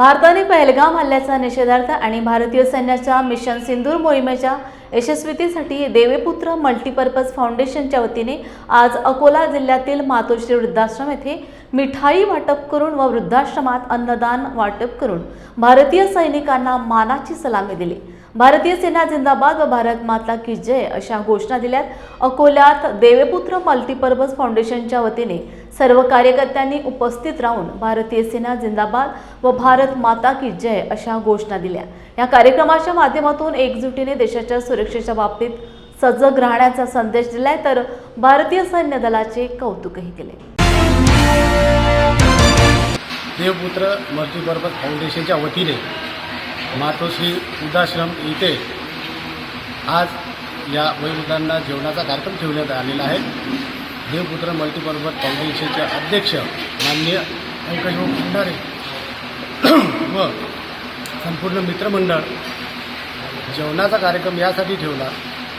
भारताने पहलगाम हल्ल्याचा निषेधार्थ आणि भारतीय सैन्याच्या मिशन सिंदूर मोहिमेच्या यशस्वीतेसाठी देवेपुत्र मल्टीपर्पज फाउंडेशनच्या वतीने आज अकोला जिल्ह्यातील मातोश्री वृद्धाश्रम येथे मिठाई वाटप करून व वृद्धाश्रमात अन्नदान वाटप करून भारतीय सैनिकांना मानाची सलामी दिली. भारतीय सेना जिंदाबाद व भारत माता की जय अशा घोषणा दिल्यात. अकोल्यात देवेपुत्र मल्टीपर्पज फाउंडेशनच्या वतीने सर्व कार्यकर्त्यांनी उपस्थित राहून भारतीय सेना जिंदाबाद व भारत माता की जय अशा घोषणा दिल्या. या कार्यक्रमाच्या माध्यमातून एकजुटीने देशाच्या सुरक्षेच्या बाबतीत सजग राहण्याचा संदेश दिलाय तर भारतीय सैन्य दलाचे कौतुकही केले. देवपुत्र मल्टीपर्पज फाउंडेशनच्या वतीने मातोश्री वृद्धाश्रम इथे आज या वयोवृद्धांना जेवणाचा कार्यक्रम ठेवण्यात आलेला आहे. देवपुत्र मल्टीपर्पज फाउंडेशनचे अध्यक्ष माननीय पंकजभाऊ भंडारे व संपूर्ण मित्रमंडळ जेवणाचा कार्यक्रम यासाठी ठेवला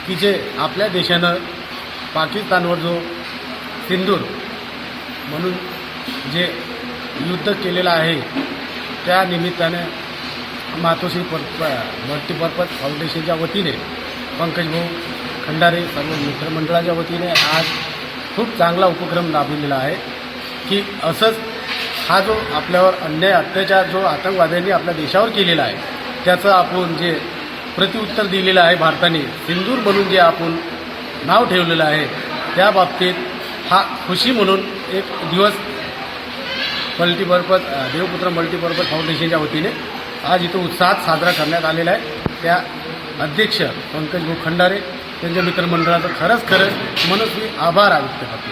की जे आपल्या देशानं पाकिस्तानवर जो सिंदूर म्हणून जे युद्ध केलेलं आहे त्या निमित्ताने मातोश्री पर मल्टीपर्पज फाउंडेशनच्या वतीने पंकजभाऊ खंडारे सर्व मित्रमंडळाच्या वतीने आज खूप चांगला उपक्रम राबविलेला आहे की असंच हा जो आपल्यावर अन्याय अत्याचार जो आतंकवाद्यांनी आपल्या देशावर केलेला आहे त्याचं आपण जे प्रतिउत्तर दिलेलं आहे भारताने सिंदूर म्हणून जे आपण नाव ठेवलेलं आहे त्या बाबतीत हा खुशी म्हणून एक दिवस मल्टीपर्पज देवपुत्र मल्टीपर्पज फाउंडेशनच्या वतीने आज इथं उत्साहात साजरा करण्यात आलेला आहे. त्या अध्यक्ष पंकज भाऊ खंडारे त्यांच्या मित्रमंडळाचं खरंच खरंच मनस्वी आभार व्यक्त करतो